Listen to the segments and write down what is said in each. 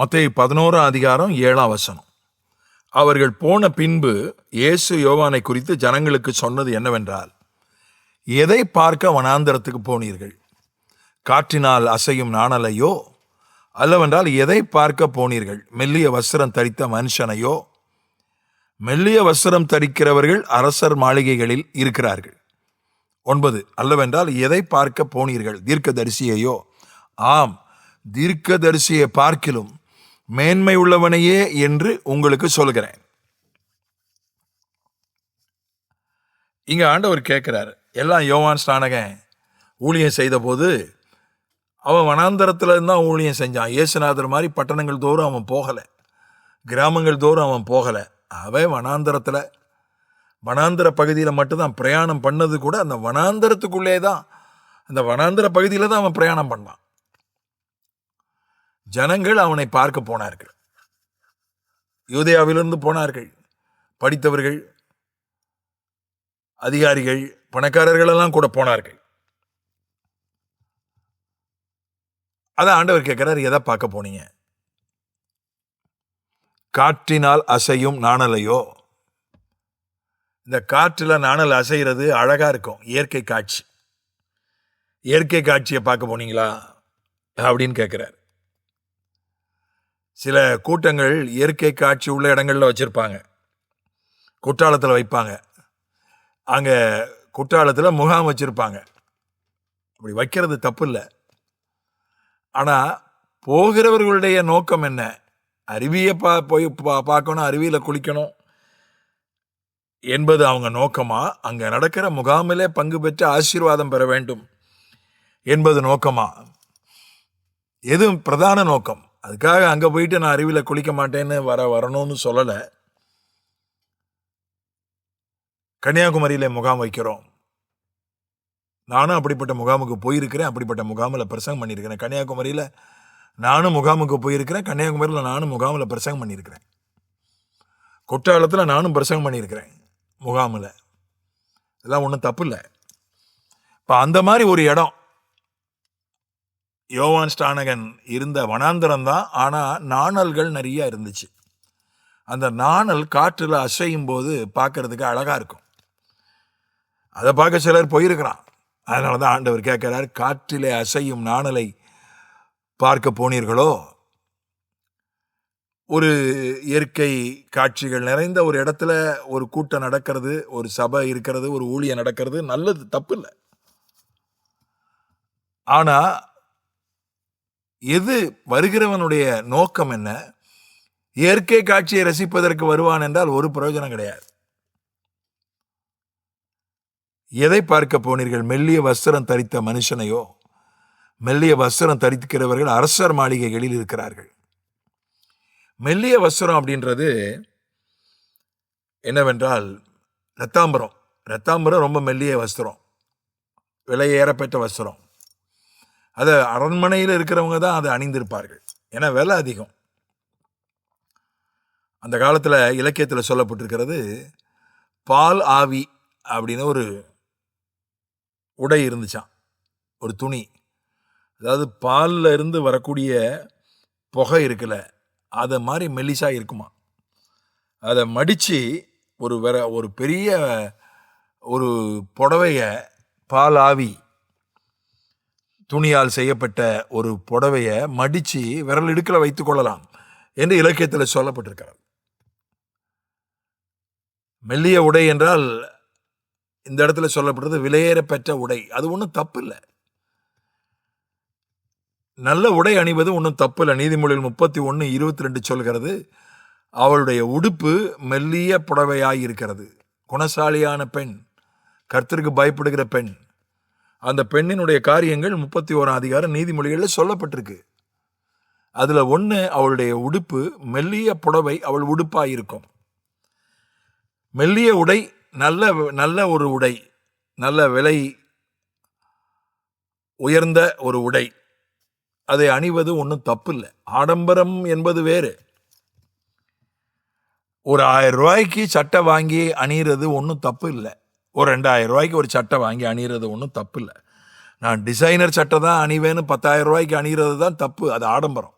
மத்திய பதினோராம் அதிகாரம் ஏழாம் வசனம். அவர்கள் போன பின்பு இயேசு யோவானை குறித்து ஜனங்களுக்கு சொன்னது என்னவென்றால் எதை பார்க்க வனாந்தரத்துக்கு போனீர்கள்? காற்றினால் அசையும் நாணலையோ? அல்லவென்றால் எதை பார்க்க போனீர்கள்? மெல்லிய வஸ்திரம் தரித்த மனுஷனையோ? மெல்லிய வஸ்திரம் தரிக்கிறவர்கள் அரசர் மாளிகைகளில் இருக்கிறார்கள். ஒன்பது அல்லவென்றால் எதை பார்க்க போனீர்கள்? தீர்க்கதரிசியையோ? ஆம் தீர்க்கதரிசியை பார்க்கிலும் மேன்மை உள்ளவனையே என்று உங்களுக்கு சொல்கிறேன். இங்க ஆண்டவர் கேட்கிறார் எல்லாம் யோவான் ஸ்நானகன் ஊழியம் செய்த போது அவன் வனாந்தரத்துல இருந்தால் ஊழியம் செஞ்சான். இயேசுநாதர் மாதிரி பட்டணங்கள் தோறும் அவன் போகலை. கிராமங்கள் தோறும் அவன் போகலை. அவன் வனாந்தரத்துல வனாந்தர பகுதியில் மட்டும்தான் பிரயாணம் பண்ணது கூட அந்த வனாந்தரத்துக்குள்ளே தான் அந்த வனாந்தர பகுதியில் தான் அவன் பிரயாணம் பண்ணான். ஜனங்கள் அவனை பார்க்க போனார்கள். யூதேயாவிலிருந்து போனார்கள். படித்தவர்கள் அதிகாரிகள் பணக்காரர்கள் எல்லாம் கூட போனார்கள். அதான் ஆண்டவர் கேட்கிறார் எதை பார்க்க போனீங்க? காற்றினால் அசையும் நாணலையோ? இந்த காற்றில் நாணல் அசைகிறது அழகாக இருக்கும் இயற்கை காட்சி. இயற்கை காட்சியை பார்க்க போனீங்களா? அப்படின்னு கேட்குறாரு. சில கூட்டங்கள் இயற்கை காட்சி உள்ள இடங்களில் வச்சுருப்பாங்க. குற்றாலத்தில் வைப்பாங்க. அங்கே குற்றாலத்தில் முகாம் வச்சுருப்பாங்க. அப்படி வைக்கிறது தப்பு இல்லை ஆனால் போகிறவர்களுடைய நோக்கம் என்ன? அருவியை பா போய் பா பார்க்கணும் அருவியில் குளிக்கணும் என்பது அவங்க நோக்கமா? அங்கே நடக்கிற முகாமிலே பங்கு பெற்று ஆசீர்வாதம் பெற வேண்டும் என்பது நோக்கமா? எது பிரதான நோக்கம்? அதுக்காக அங்கே போயிட்டு நான் அருவியில் குளிக்க மாட்டேன்னு வர வரணும்னு சொல்லலை. கன்னியாகுமரியில் முகாம் வைக்கிறோம். நானும் அப்படிப்பட்ட முகாமுக்கு போயிருக்கிறேன். அப்படிப்பட்ட முகாமில் பிரசங்கம் பண்ணியிருக்கிறேன். கன்னியாகுமரியில் நானும் முகாமுக்கு போயிருக்கிறேன். கன்னியாகுமரியில் நானும் முகாமில் பிரசங்கம் பண்ணியிருக்கிறேன். குற்றாலத்தில் நானும் பிரசங்கம் பண்ணியிருக்கிறேன் முகாமில். இதெல்லாம் ஒன்றும் தப்பு இல்லை. இப்போ அந்த மாதிரி ஒரு இடம் யோவான் ஸ்டானகன் இருந்த வனாந்தரம் தான் ஆனால் நாணல்கள் நிறைய இருந்துச்சு. அந்த நாணல் காற்றில் அசையும் போது பார்க்கறதுக்கு அழகாக இருக்கும். அதை பார்க்க சிலர் போயிருக்கிறான். அதனால தான் ஆண்டவர் கேட்கிறார் காற்றிலே அசையும் நாணலை பார்க்க போனீர்களோ? ஒரு இயற்கை காட்சிகள் நிறைந்த ஒரு இடத்துல ஒரு கூட்டம் நடக்கிறது ஒரு சபை இருக்கிறது ஒரு ஊழியம் நடக்கிறது நல்லது தப்பு இல்லை. ஆனால் எது வருகிறவனுடைய நோக்கம் என்ன? இயற்கை காட்சியை ரசிப்பதற்கு வருவான் என்றால் ஒரு பிரயோஜனம் கிடையாது. எதை பார்க்க போனீர்கள்? மெல்லிய வஸ்திரம் தரித்த மனுஷனையோ? மெல்லிய வஸ்திரம் தரிக்கிறவர்கள் அரசர் மாளிகைகளில் இருக்கிறார்கள். மெல்லிய வஸ்திரம் அப்படின்றது என்னவென்றால் ரத்தாம்பரம் ரத்தாம்பரம் ரொம்ப மெல்லிய வஸ்திரம். விலை ஏறப்பெற்ற வஸ்திரம். அதை அரண்மனையில் இருக்கிறவங்க தான் அதை அணிந்திருப்பார்கள். ஏன்னா விலை அதிகம். அந்த காலத்தில் இலக்கியத்தில் சொல்லப்பட்டிருக்கிறது பால் ஆவி அப்படின்னு ஒரு உடை இருந்துச்சான் ஒரு துணி. அதாவது பாலில் இருந்து வரக்கூடிய புகை இருக்குல்ல அதை மாதிரி மெல்லிசாக இருக்குமா? அதை மடித்து ஒரு வேற ஒரு பெரிய ஒரு புடவையை பால் ஆவி துணியால் செய்யப்பட்ட ஒரு புடவையை மடித்து விரல் இடுக்கில் வைத்து கொள்ளலாம் என்று இலக்கியத்தில் சொல்லப்பட்டிருக்கிறது. மெல்லிய உடை என்றால் இந்த இடத்துல சொல்லப்படுறது விலையேறப்பெற்ற உடை. அது ஒன்றும் தப்பு இல்லை நல்ல உடை அணிவது ஒன்றும் தப்பு இல்லை நீதிமொழியில் முப்பத்தி ஒன்று இருபத்தி ரெண்டு சொல்கிறது அவளுடைய உடுப்பு மெல்லிய புடவையாய் இருக்கிறது. குணசாலியான பெண். கர்த்தருக்கு பயப்படுகிற பெண். அந்த பெண்ணினுடைய காரியங்கள் முப்பத்தி ஓராம் அதிகாரம் நீதிமொழிகளில் சொல்லப்பட்டிருக்கு. அதில் ஒன்று அவளுடைய உடுப்பு மெல்லிய புடவை அவள் உடுப்பாக இருக்கும் மெல்லிய உடை நல்ல நல்ல ஒரு உடை நல்ல விலை உயர்ந்த ஒரு உடை. அதை அணிவது ஒன்றும் தப்பு இல்லை ஆடம்பரம் என்பது வேறு. ஒரு ஆயிரம் ரூபாய்க்கு சட்டை வாங்கி அணிகிறது ஒன்றும் தப்பு இல்லை ஒரு ரெண்டாயிரம் ரூபாய்க்கு ஒரு சட்டை வாங்கி அணிகிறது ஒன்றும் தப்பு இல்லை நான் டிசைனர் சட்டை தான் அணிவேன்னு பத்தாயிரம் ரூபாய்க்கு அணிகிறது தான் தப்பு அது ஆடம்பரம்.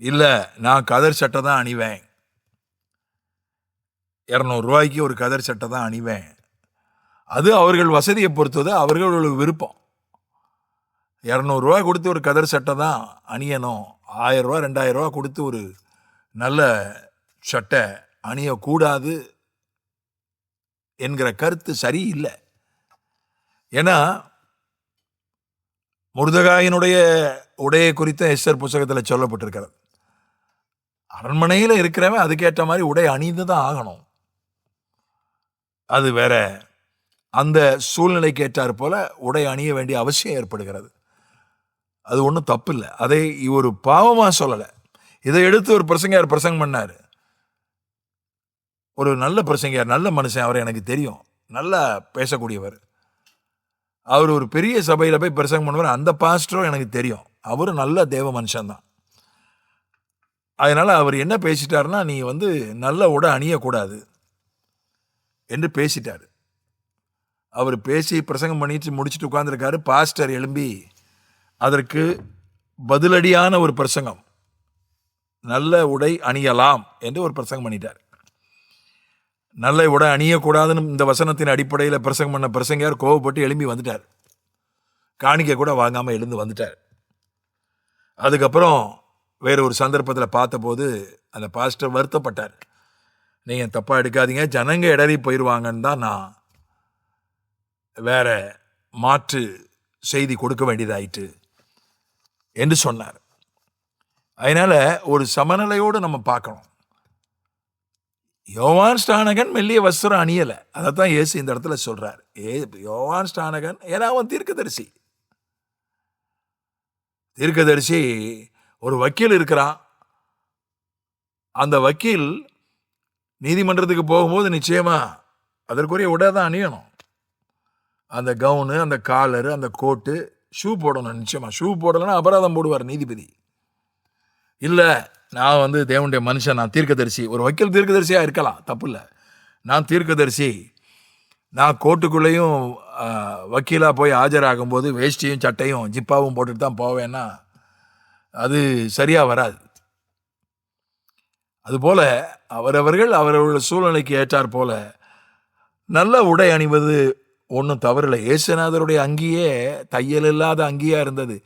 இல்லை நான் கதர் சட்டை தான் அணிவேன். இரநூறுவாய்க்கு ஒரு கதர் சட்டை தான் அணிவேன். அது அவர்கள் வசதியை பொறுத்தது அவர்களோட விருப்பம். இரநூறுவா கொடுத்து ஒரு கதர் சட்டை தான் அணியணும். ஆயிரரூவா ரெண்டாயிரரூவா கொடுத்து ஒரு நல்ல சட்டை அணியக்கூடாது. என்கிற கருத்து சரியில்லை. ஏன்னா முருதகாயினுடைய உடையை குறித்த எஸ்ஆர் புஸ்தகத்தில் சொல்லப்பட்டிருக்கிறது. அரண்மனையில் இருக்கிறவன் அதுக்கேற்ற மாதிரி உடை அணிந்து தான் ஆகணும். அது வேற அந்த சூழ்நிலைக்கு ஏற்றாற் போல உடை அணிய வேண்டிய அவசியம் ஏற்படுகிறது. அது ஒன்றும் தப்பு இல்லை அதை ஒரு பாவமாக சொல்லலை. இதை எடுத்து ஒரு பிரசங்கையார் பிரசங்கம் பண்ணார். ஒரு நல்ல பிரசங்கையார் நல்ல மனுஷன் அவர் எனக்கு தெரியும். நல்லா பேசக்கூடியவர். அவர் ஒரு பெரிய சபையில் போய் பிரசங்கம் பண்ணுவார். அந்த பாஸ்டரும் எனக்கு தெரியும். அவரும் நல்ல தேவ மனுஷன்தான். அதனால் அவர் என்ன பேசிட்டாருன்னா நீ வந்து நல்ல உடை அணியக்கூடாது என்று பேசிட்டார். அவர் பேசி பிரசங்கம் பண்ணிட்டு முடிச்சுட்டு உட்காந்துருக்காரு பாஸ்டர் எழும்பி அதற்கு பதிலடியான ஒரு பிரசங்கம். நல்ல உடை அணியலாம் என்று ஒரு பிரசங்கம் பண்ணிட்டார். நல்ல உடை அணியக்கூடாதுன்னு இந்த வசனத்தின் அடிப்படையில் பிரசங்கம் பண்ண பிரசங்கையார் கோவப்பட்டு எழும்பி வந்துட்டார். காணிக்க கூட வாங்காமல் எழுந்து வந்துட்டார். அதுக்கப்புறம் வேற ஒரு சந்தர்ப்பத்தில் பார்த்தபோது அந்த பாஸ்டர் வருத்தப்பட்டார். நீங்கள் தப்பாக எடுக்காதீங்க ஜனங்க இடறி போயிடுவாங்கன்னு தான் நான் வேற மாற்று செய்தி கொடுக்க வேண்டியதாயிட்டு என்று சொன்னார். அதனால் ஒரு சமநிலையோடு நம்ம பார்க்கணும். யோவான் ஸ்டானகன் மெல்லிய வஸ்திரம் அணியலை. அதை தான் ஏசு இந்த இடத்துல சொல்கிறார் ஏ யோவான் ஸ்டானகன் ஏன்னா அவன் தீர்க்கதரிசி. தீர்க்கதரிசி ஒரு வக்கீல் இருக்கிறான். அந்த வக்கீல் நீதிமன்றத்துக்கு போகும்போது நிச்சயமா அதற்குரிய உடை தான் அணியணும். அந்த கவுனு அந்த காலரு அந்த கோட்டு ஷூ போடணும் நிச்சயமா. ஷூ போடலைன்னா அபராதம் போடுவார் நீதிபதி. இல்லை நான் வந்து தேவனுடைய மனுஷன் நான் தீர்க்கதரிசி. ஒரு வக்கீல் தீர்க்கதரிசியாக இருக்கலாம் தப்பு இல்லை நான் தீர்க்கதரிசி. நான் கோர்ட்டுக்குள்ளேயும் வக்கீலாக போய் ஆஜராகும்போது வேஷ்டியும் சட்டையும் ஜிப்பாவும் போட்டுட்டு தான் போவேன்னா அது சரியாக வராது. அதுபோல் அவரவர்கள் அவரவர்கள் சூழ்நிலைக்கு ஏற்றார் போல நல்ல உடை அணிவது ஒன்றும் தவறில்லை. இயேசுநாதருடைய அங்கியே தையல் இல்லாத அங்கியாக இருந்தது.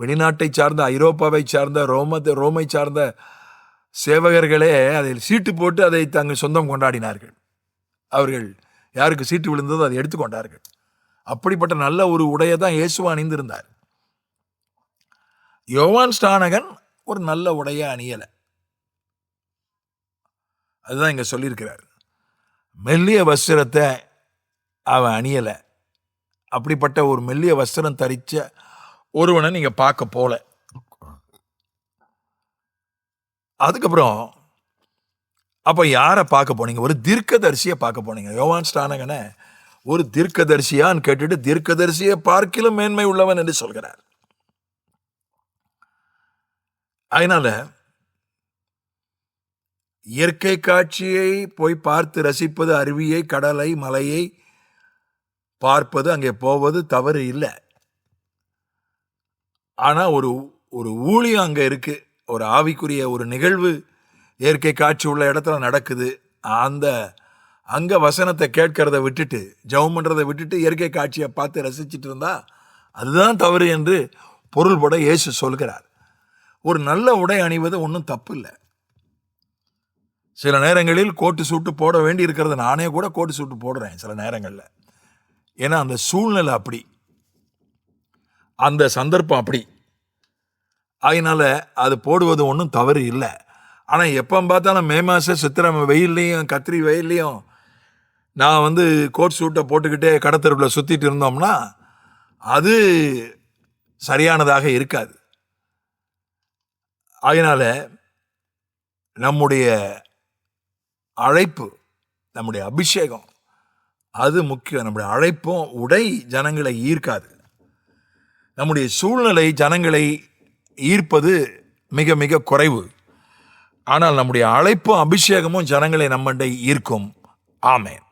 வெளிநாட்டை சார்ந்த ஐரோப்பாவை சார்ந்த ரோம ரோமை சார்ந்த சேவகர்களே அதில் சீட்டு போட்டு அதை தங்கள் சொந்தம் கொண்டாடினார்கள். அவர்கள் யாருக்கு சீட்டு விழுந்ததோ அதை எடுத்துக்கொண்டார்கள் அப்படிப்பட்ட நல்ல ஒரு உடையை தான் இயேசுவா அணிந்திருந்தார். யோவான் ஸ்டானகன் ஒரு நல்ல உடையை அணியலை. அதுதான் இங்கே சொல்லியிருக்கிறார். மெல்லிய வஸ்திரத்தை அவன் அணியலை. அப்படிப்பட்ட ஒரு மெல்லிய வஸ்திரம் தரிச்ச ஒருவனை நீங்கள் பார்க்க போல. அதுக்கப்புறம் அப்போ யாரை பார்க்க போனீங்க? ஒரு தீர்க்கதரிசியை பார்க்க போனீங்க. யோவான் ஸ்டானகனை ஒரு தீர்க்கதரிசியான்னு கேட்டுட்டு தீர்க்கதரிசியை பார்க்கிலும் மேன்மை உள்ளவன் என்று சொல்கிறார். அதனால இயற்கை காட்சியை போய் பார்த்து ரசிப்பது அருவியை கடலை மலையை பார்ப்பது அங்கே போவது தவறு இல்லை. ஆனால் ஒரு ஒரு ஊழியம் அங்கே இருக்குது ஒரு ஆவிக்குரிய ஒரு நிகழ்வு இயற்கை காட்சி உள்ள இடத்துல நடக்குது. அந்த அங்கே வசனத்தை கேட்கறத விட்டுட்டு ஜெபம் பண்ணுறதை விட்டுட்டு இயற்கை காட்சியை பார்த்து ரசிச்சிட்டு இருந்தா அதுதான் தவறு என்று பொருள்பட இயேசு சொல்கிறார். ஒரு நல்ல உடை அணிவது ஒன்றும் தப்பு இல்லை சில நேரங்களில் கோட்டு சூட்டு போட வேண்டி இருக்கிறது நானே கூட கோட்டு சூட்டு போடுறேன் சில நேரங்களில். ஏன்னா அந்த சூழ்நிலை அப்படி. அந்த சந்தர்ப்பம் அப்படி. அதனால் அது போடுவது ஒன்றும் தவறு இல்லை. ஆனால் எப்போ பார்த்தாலும் மே மாதம் சித்திரை வெயில்லையும் கத்திரி வெயில்லையும் நான் வந்து கோட் சூட்டை போட்டுக்கிட்டே கடத்தருவில் சுற்றிட்டு இருந்தோம்னா அது சரியானதாக இருக்காது. அதனால் நம்முடைய அழைப்பு நம்முடைய அபிஷேகம் அது முக்கியம். நம்முடைய அழைப்பும் உடை ஜனங்களை ஈர்க்காது. நம்முடைய சூழ்நிலை ஜனங்களை ஈர்ப்பது மிக மிக குறைவு. ஆனால் நம்முடைய அழைப்பும் அபிஷேகமும் ஜனங்களை நம்மண்டை ஈர்க்கும். ஆமேன்.